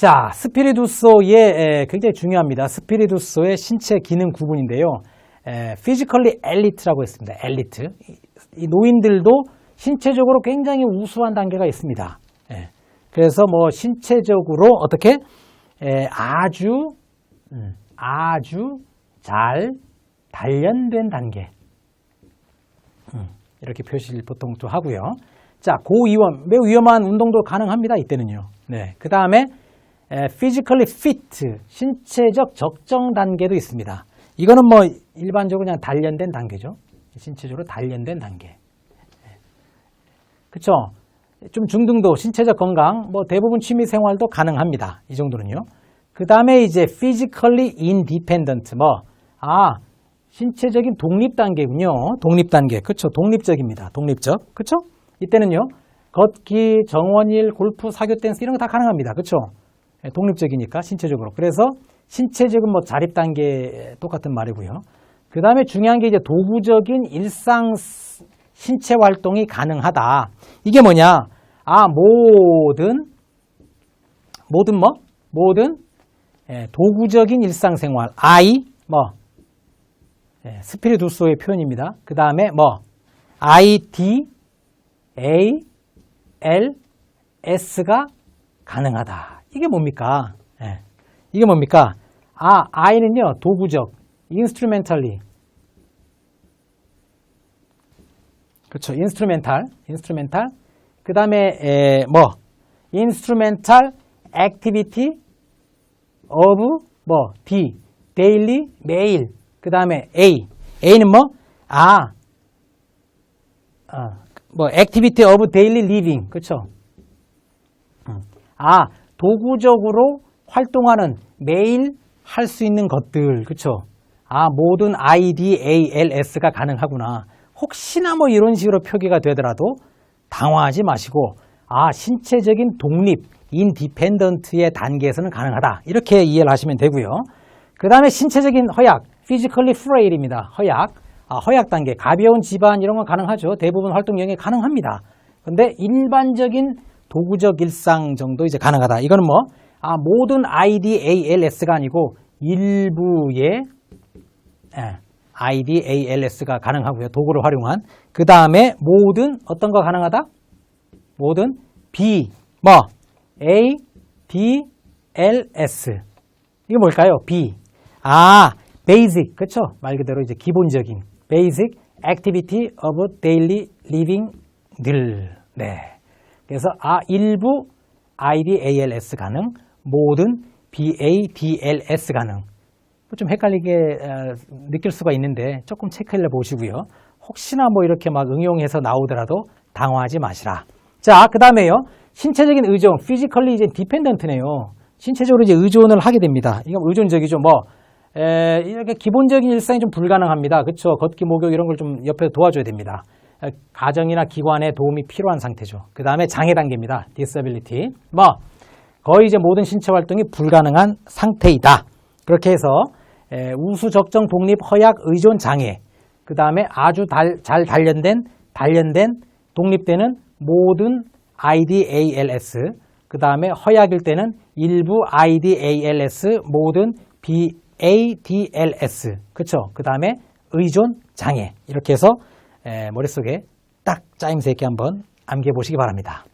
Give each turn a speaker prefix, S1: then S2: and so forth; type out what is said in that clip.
S1: 자, 스피리두소의 에, 굉장히 중요합니다. 스피리두소의 신체 기능 구분인데요. 에, physically elite라고 했습니다. 엘리트. 이, 이 노인들도 신체적으로 굉장히 우수한 단계가 있습니다. 예. 그래서 뭐 신체적으로 어떻게 에, 아주 음, 아주 잘 단련된 단계. 음, 이렇게 표시를 보통 또 하고요. 자, 고위험, 매우 위험한 운동도 가능합니다. 이때는요. 네. 그 다음에 physically fit, 신체적 적정 단계도 있습니다. 이거는 뭐 일반적으로 그냥 단련된 단계죠. 신체적으로 단련된 단계. 그쵸? 좀 중등도 신체적 건강, 뭐 대부분 취미 생활도 가능합니다. 이 정도는요. 그 다음에 이제 physically independent, 뭐, 아, 신체적인 독립 단계군요. 독립 단계. 그쵸? 독립적입니다. 독립적. 그쵸? 이때는요. 걷기, 정원일, 골프, 사교 댄스 이런 거 다 가능합니다. 그쵸? 예, 독립적이니까 신체적으로. 그래서 신체적인 뭐 자립 단계 똑같은 말이고요. 그 다음에 중요한 게 이제 도구적인 일상 스- 신체 활동이 가능하다. 이게 뭐냐? 아, 모든, 모든 뭐? 모든 예, 도구적인 일상생활. I, 뭐? 예, 스피리두소의 표현입니다. 그 다음에 뭐? I, D, A, L, S가 가능하다. 이게 뭡니까? 예. 이게 뭡니까? 아, I는요, 도구적, instrumentally. 그렇죠. instrumental, instrumental. 그 다음에, 뭐, instrumental activity of, 뭐, D, daily, 매일. 그 다음에 A. A는 뭐? 아, 아, 뭐, activity of daily living. 그렇죠. 아, 도구적으로 활동하는 매일 할 수 있는 것들, 그쵸? 아, 모든 IDALS가 가능하구나. 혹시나 뭐 이런 식으로 표기가 되더라도 당황하지 마시고, 아, 신체적인 독립, 인디펜던트의 단계에서는 가능하다. 이렇게 이해를 하시면 되고요. 그 다음에 신체적인 허약, physically frail입니다. 허약. 아, 허약 단계, 가벼운 집안 이런 건 가능하죠. 대부분 활동 영역이 가능합니다. 근데 일반적인 도구적 일상 정도 이제 가능하다. 이거는 뭐, 아, 모든 IDALS가 아니고 일부의 예, IDALS가 가능하고요. 도구를 활용한. 그 다음에 모든 어떤 거 가능하다? 모든 B, 뭐, A, D, L, S. 이게 뭘까요? B. 아, basic. 그쵸? 말 그대로 이제 기본적인 basic activity of daily living 늘. 네. 그래서 아, 일부 IDALS 가능, 모든 BADLS 가능. 뭐좀 헷갈리게 어, 느낄 수가 있는데 조금 체크해 보시고요. 혹시나 뭐 이렇게 막 응용해서 나오더라도 당황하지 마시라. 자, 그 다음에요. 신체적인 의존, physically 이제 dependent네요. 신체적으로 이제 의존을 하게 됩니다. 이거 의존적이죠. 뭐, 에, 이렇게 기본적인 일상이 좀 불가능합니다. 그쵸? 걷기, 목욕 이런 걸 좀 옆에 도와줘야 됩니다. 에, 가정이나 기관에 도움이 필요한 상태죠. 그 다음에 장애 단계입니다. disability. 뭐, 거의 이제 모든 신체 활동이 불가능한 상태이다. 그렇게 해서 에, 우수 적정 독립 허약 의존 장애. 그 다음에 아주 달- 잘 단련된 단련된 독립되는 모든 IDALS. 그 다음에 허약일 때는 일부 IDALS 모든 BADLS. 그쵸? 그 다음에 의존 장애. 이렇게 해서 에, 머릿속에 딱 짜임새 있게 한번 암기해 보시기 바랍니다.